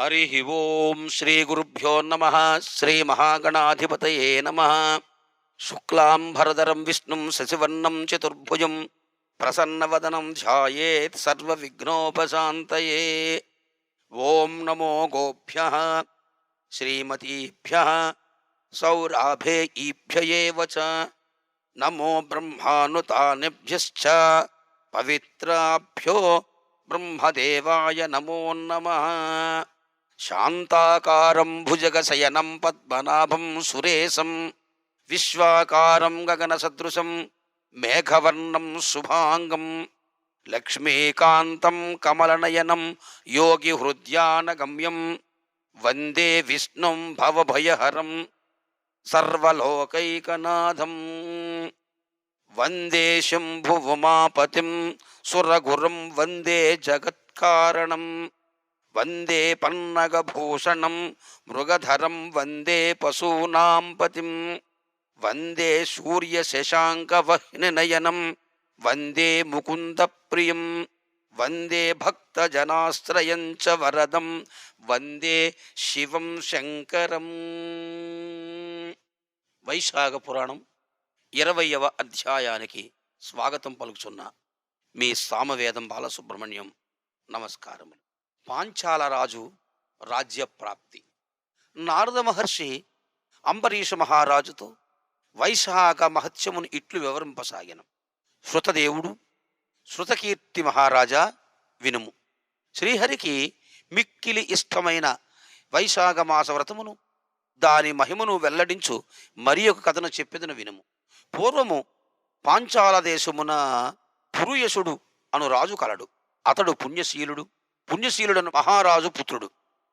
హరి ఓం శ్రీ గురుభ్యో నమ శ్రీ మహాగణాధిపతయే నమ శుక్లాంబరదరం విష్ణుం శశివర్ణం చతుర్భుజం ప్రసన్నవదనం ధ్యాయేత్ సర్వవిఘ్నోపశాంతయే ఓం నమో గోభ్య శ్రీమతీభ్య సౌరాభే ఈభ్యయేవ నమో బ్రహ్మానుతానిభ్యశ్చ పవిత్రాభ్యో బ్రహ్మదేవాయ నమో నమ शान्ताकारं भुजगशयनं पद्मनाभं सुरेशं विश्वाकारं गगनसदृशं मेघवर्णं शुभाङ्गं लक्ष्मीकान्तं कमलनयनं योगिहृद्यानगम्यं वन्दे विष्णुं भवभयहरं सर्वलोकैकनाथं वन्दे शम्भुवमापतिं सुरगुरुं वन्दे जगत्कारणम् వందే పన్నగభూషణం మృగధరం వందే పశూనాం పతిం. వందే సూర్యశశాంకవహ్నినయనం వందే ముకుందప్రియం. వందే భక్తజనాశ్రయం చ వరదం. వందే శివం శంకరం. వైశాఖ పురాణం ఇరవయవ అధ్యాయానికి స్వాగతం పలుకుచున్న మీ సామవేదం బాలసుబ్రహ్మణ్యం. నమస్కారములు. పాంచాల రాజు రాజ్యప్రాప్తి నారద మహర్షి అంబరీష మహారాజుతో వైశాఖ మహత్యమును ఇట్లు వివరింపసాగిన. శృతదేవుడు శృతకీర్తి మహారాజా వినుము. శ్రీహరికి మిక్కిలి ఇష్టమైన వైశాఖ మాస వ్రతమును దాని మహిమను వెల్లడించు మరి ఒక కథను చెప్పెదను వినుము. పూర్వము పాంచాల దేశమున పురుయసుడు అను రాజు కలడు. అతడు పుణ్యశీలుడు పుణ్యశీలుడను మహారాజు పుత్రుడు.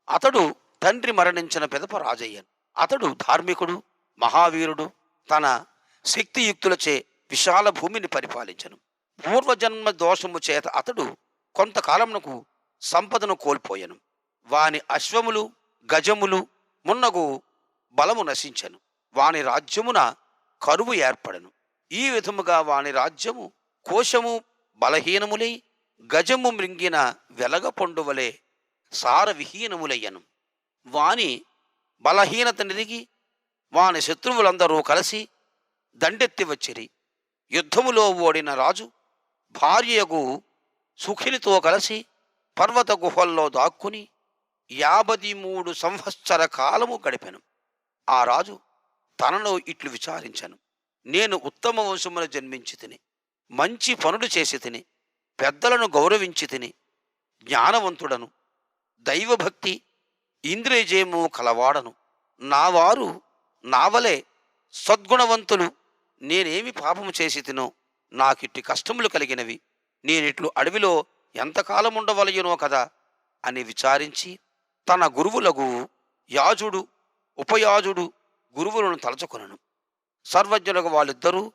అతడు తండ్రి మరణించిన పెదప రాజయ్యను. అతడు ధార్మికుడు మహావీరుడు తన శక్తియుక్తులచే విశాల భూమిని పరిపాలించను. పూర్వజన్మ దోషము చేత అతడు కొంతకాలమునకు సంపదను కోల్పోయెను. వాని అశ్వములు గజములు మున్నగు బలము నశించెను. వాని రాజ్యమున కరువు ఏర్పడను. ఈ విధముగా వాని రాజ్యము కోశము బలహీనములై గజము మృంగిన వెలగ పండువలే వాని బలహీనత నిరిగి వాని శత్రువులందరూ కలిసి దండెత్తి వచ్చిరి. యుద్ధములో ఓడిన రాజు భార్యకు సుఖినితో కలిసి పర్వత గుహల్లో దాక్కుని యాభది మూడు సంవత్సర కాలము గడిపాను. ఆ రాజు తనలో ఇట్లు విచారించను. నేను ఉత్తమ వంశమున జన్మించి తిని మంచి పనులు చేసి తిని పెద్దలను గౌరవించి తిని జ్ఞానవంతుడను దైవభక్తి ఇంద్రియజయము కలవాడను. నా వారు నావలే సద్గుణవంతులు. నేనేమి పాపము చేసి తినో నాకిట్టి కష్టములు కలిగినవి. నేనిట్లు అడవిలో ఎంతకాలం ఉండవలయునో కదా అని విచారించి తన గురువులగు యాజుడు ఉపయాజుడు గురువులను తలచుకొనను. సర్వజ్ఞులకు వాళ్ళిద్దరూ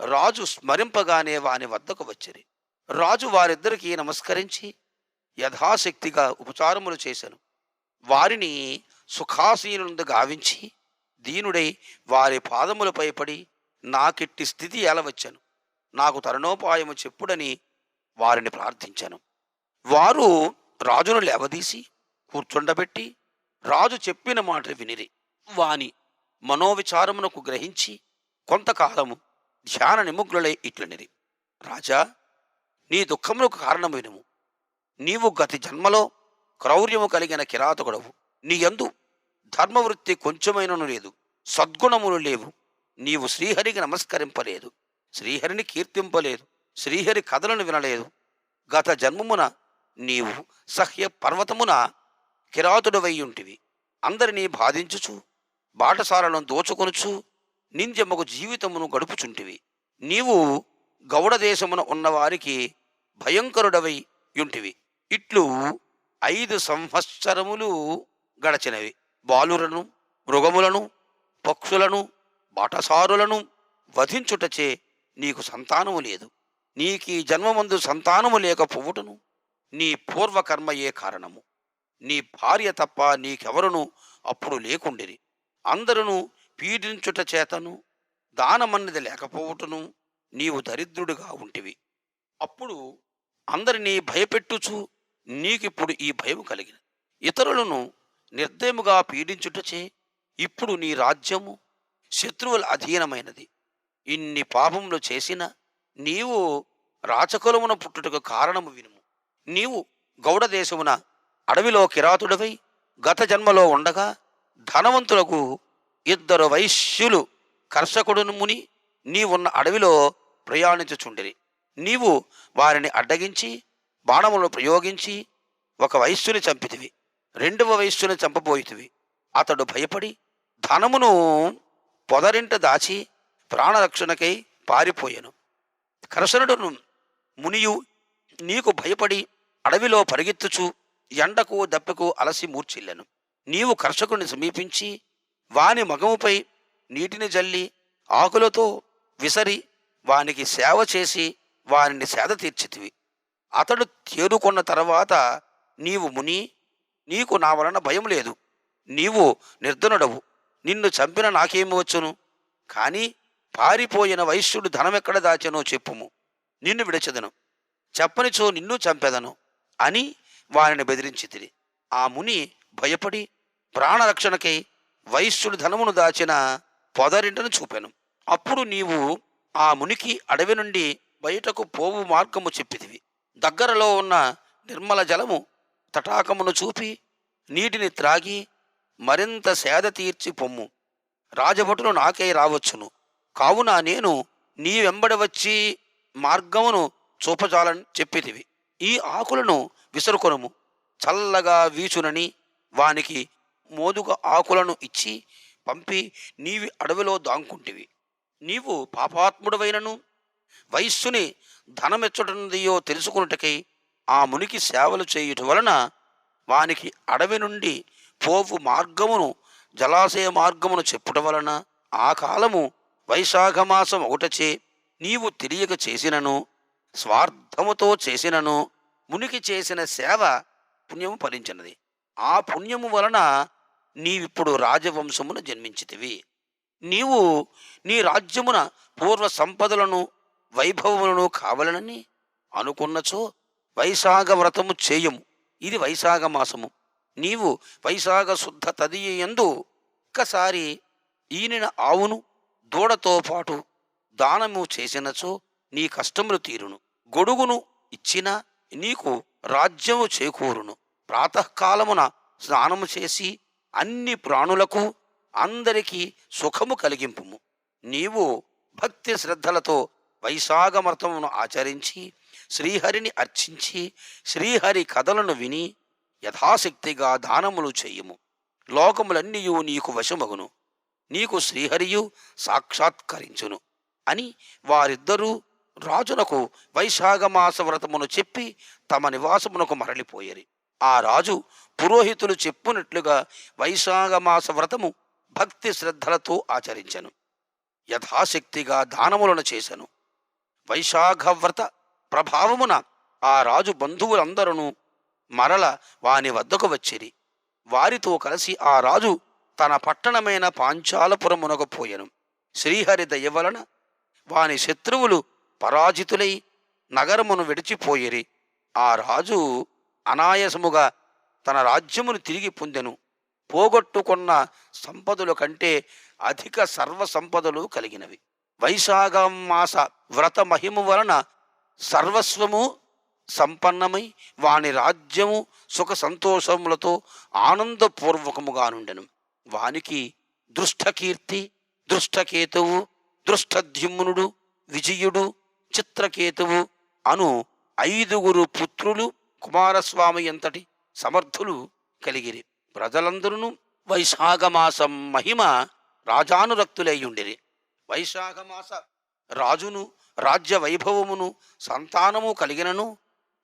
రాజు స్మరింపగానే వాని వద్దకు వచ్చిరి. రాజు వారిద్దరికీ నమస్కరించి యథాశక్తిగా ఉపచారములు చేశాను వారిని సుఖాసీనుందు గావించి దీనుడై వారి పాదములపై పడి నాకిట్టి స్థితి ఎలవచ్చాను నాకు తరుణోపాయము చెప్పుడని వారిని ప్రార్థించాను. వారు రాజును లేవదీసి కూర్చుండబెట్టి రాజు చెప్పిన మాట వినిరి. వాని మనోవిచారమునకు గ్రహించి కొంతకాలము ధ్యాన నిముగ్నులై ఇట్లనిరి. రాజా నీ దుఃఖములకు కారణమైనము. నీవు గతి జన్మలో క్రౌర్యము కలిగిన కిరాతకుడవు. నీ యందు ధర్మవృత్తి కొంచెమైనను లేదు సద్గుణములు లేవు. నీవు శ్రీహరికి నమస్కరింపలేదు శ్రీహరిని కీర్తింపలేదు శ్రీహరి కథలను వినలేదు. గత జన్మమున నీవు సహ్య పర్వతమున కిరాతుడవయ్యుంటివి అందరినీ బాధించుచు బాటసారలను దోచుకొనుచు నింద్యమ్మకు జీవితమును గడుపుచుంటివి. నీవు గౌడ దేశమున ఉన్నవారికి భయంకరుడవై యుంటివి. ఇట్లు ఐదు సంవత్సరములు గడచినవి. బాలులను మృగములను పక్షులను బాటసారులను వధించుటచే నీకు సంతానము లేదు. నీకీ జన్మమందు సంతానము లేకపోవుటను నీ పూర్వకర్మయే కారణము. నీ భార్య తప్ప నీకెవరును అప్పుడు లేకుండిరి. అందరును పీడించుట చేతను దానమన్నది లేకపోవుటను నీవు దరిద్రుడుగా ఉంటివి. అప్పుడు అందరినీ భయపెట్టుచు నీకిప్పుడు ఈ భయం కలిగిన. ఇతరులను నిర్దయముగా పీడించుటచే ఇప్పుడు నీ రాజ్యము శత్రువుల అధీనమైనది. ఇన్ని పాపములు చేసిన నీవు రాచకులమున పుట్టుటకు కారణము వినుము. నీవు గౌడ దేశమున అడవిలో కిరాతుడవై గత జన్మలో ఉండగా ధనవంతులకు ఇద్దరు వైశ్యులు కర్షకుడును ముని నీవున్న అడవిలో ప్రయాణించుచుండిరి. నీవు వారిని అడ్డగించి బాణములను ప్రయోగించి ఒక వయస్సుని చంపితివి. రెండవ వయస్సుని చంపబోయితివి. అతడు భయపడి ధనమును పొదరింట దాచి ప్రాణరక్షణకై పారిపోయెను. కరసనుడును మునియు నీకు భయపడి అడవిలో పరిగెత్తుచు ఎండకు దెబ్బకు అలసి మూర్చిల్లెను. నీవు కర్షకుని సమీపించి వాని మగముపై నీటిని జల్లి ఆకులతో విసరి వానికి సేవ చేసి వానిని సేద తీర్చితివి. అతడు తేరుకొన్న తర్వాత నీవు ముని నీకు నా వలన భయం లేదు. నీవు నిర్ధనుడవు. నిన్ను చంపిన నాకేమి వచ్చును? కానీ పారిపోయిన వైశ్యుడు ధనమెక్కడ దాచెనో చెప్పుము. నిన్ను విడచెదను. చెప్పనిచో నిన్ను చంపెదను అని వారిని బెదిరించితిరి ఆ ముని భయపడి ప్రాణరక్షణకై వైశ్యుడు ధనమును దాచిన పొదరింటను చూపెను. అప్పుడు నీవు ఆ మునికి అడవి నుండి బయటకు పోవు మార్గము చెప్పిదివి దగ్గరలో ఉన్న నిర్మల జలము తటాకమును చూపి నీటిని త్రాగి మరింత సేద తీర్చి పొమ్ము. రాజభటులు నాకే రావచ్చును. కావున నేను నీ వెంబడి వచ్చి మార్గమును చూపజాలని చెప్పితివి. ఈ ఆకులను విసురుకొనుము. చల్లగా వీచునని వానికి మోదుగ ఆకులను ఇచ్చి పంపి నీవి అడవిలో దాంకుంటివి. నీవు పాపాత్ముడవైనను. వయస్సుని ధనమెచ్చటందియో తెలుసుకున్నటకై ఆ మునికి సేవలు చేయుట వలన వానికి అడవి నుండి పోవు మార్గమును జలాశయ మార్గమును చెప్పుట వలన ఆ కాలము వైశాఖమాసం ఒకటచే నీవు తెలియక చేసినను స్వార్థముతో చేసినను మునికి చేసిన సేవ పుణ్యము ఫలించినది. ఆ పుణ్యము వలన నీవిప్పుడు రాజవంశమున జన్మించితివి. నీవు నీ రాజ్యమున పూర్వ సంపదలను వైభవములను కావలనని అనుకున్నచో వైశాఖ వ్రతము చేయము. ఇది వైశాఖ మాసము. నీవు వైశాఖ శుద్ధ తదియందు ఒక్కసారి ఈనిన ఆవును దూడతో పాటు దానము చేసినచో నీ కష్టములు తీరును. గొడుగును ఇచ్చినా నీకు రాజ్యము చేకూరును. ప్రాతకాలమున స్నానము చేసి అన్ని ప్రాణులకు అందరికీ సుఖము కలిగింపుము. నీవు భక్తి శ్రద్ధలతో వైశాఖ వ్రతమును ఆచరించి శ్రీహరిని అర్చించి శ్రీహరి కథలను విని యథాశక్తిగా దానములు చేయుము. లోకములన్నీయు నీకు వశమగును. నీకు శ్రీహరియు సాక్షాత్కరించును అని వారిద్దరూ రాజునకు వైశాఖమాస వ్రతమును చెప్పి తమ నివాసమునకు మరలిపోయేరి. ఆ రాజు పురోహితులు చెప్పునట్లుగా వైశాఖమాస వ్రతము భక్తి శ్రద్ధలతో ఆచరించెను. యథాశక్తిగా దానములను చేశను వైశాఖవ్రత ప్రభావమున ఆ రాజు బంధువులందరూ మరల వాని వద్దకు వచ్చిరి. వారితో కలిసి ఆ రాజు తన పట్టణమైన పాంచాలపురమునకు పోయెను. శ్రీహరి దయ వలన వాని శత్రువులు పరాజితులై నగరమును విడిచిపోయిరి. ఆ రాజు అనాయసముగా తన రాజ్యమును తిరిగి పొందెను. పోగొట్టుకున్న సంపదల కంటే అధిక సర్వ సంపదలు కలిగినవి. వైశాఖం మాస వ్రత మహిమ వలన సర్వస్వము సంపన్నమై వాని రాజ్యము సుఖ సంతోషములతో ఆనందపూర్వకముగా నుండెను. వానికి దృష్టకీర్తి దృష్టకేతువు దృష్టద్యుమ్నుడు విజయుడు చిత్రకేతువు అను ఐదుగురు పుత్రులు కుమారస్వామి ఎంతటి సమర్థులు కలిగిరి. ప్రజలందరూ వైశాఖమాసం మహిమ రాజానురక్తులయ్యుండిరి వైశాఖమాస రాజును రాజ్య వైభవమును సంతానము కలిగినను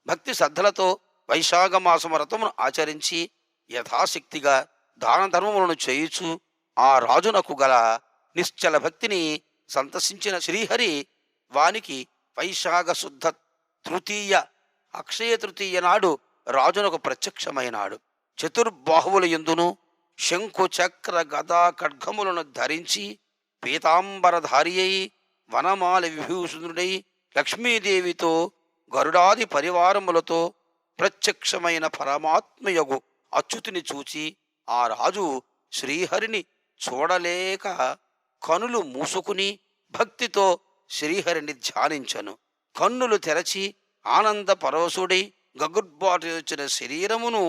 భక్తి శ్రద్ధలతో వైశాఖమాసము రథమును వ్రతమును ఆచరించి యథాశక్తిగా దాన ధర్మములను చేయుచు ఆ రాజునకు గల నిశ్చల భక్తిని సంతసించిన శ్రీహరి వానికి వైశాఖ శుద్ధ తృతీయ అక్షయ తృతీయ నాడు రాజునకు ప్రత్యక్షమైనాడు. చతుర్బాహువుల ఎందును శంకు చక్ర గదా ఖడ్గములను ధరించి పీతాంబరధారి అయి వనమాల విభూషణుడై లక్ష్మీదేవితో గరుడాది పరివారములతో ప్రత్యక్షమైన పరమాత్మయగు అచ్యుతిని చూచి ఆ రాజు శ్రీహరిని చూడలేక కనులు మూసుకుని భక్తితో శ్రీహరిని ధ్యానించను. కన్నులు తెరచి ఆనంద పరవశుడై గగుర్బాటు వచ్చిన శరీరమును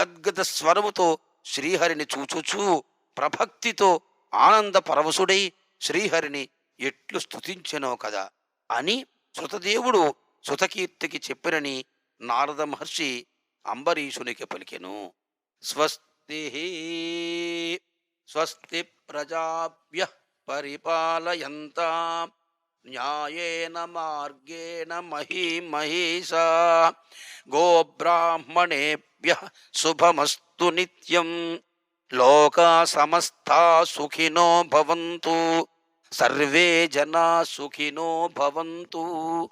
గద్గద స్వరముతో శ్రీహరిని చూచుచూ ప్రభక్తితో ఆనంద పరవశుడై శ్రీహరిని ఎట్లు స్థుతించెనో కదా అని శృతదేవుడు శృతకీర్తికి చెప్పినని నారద మహర్షి అంబరీషునికి పలికెను. స్వస్తి స్వస్తి ప్రజాభ్య పరిపాలయంతా. न्यायेन मार्गेण मही महिषा गोब्राह्मणेभ्यः शुभमस्तु निस्ता लोका समस्ता सुखिनो भवन्तु। सर्वे जना सुखिनो भवन्तु।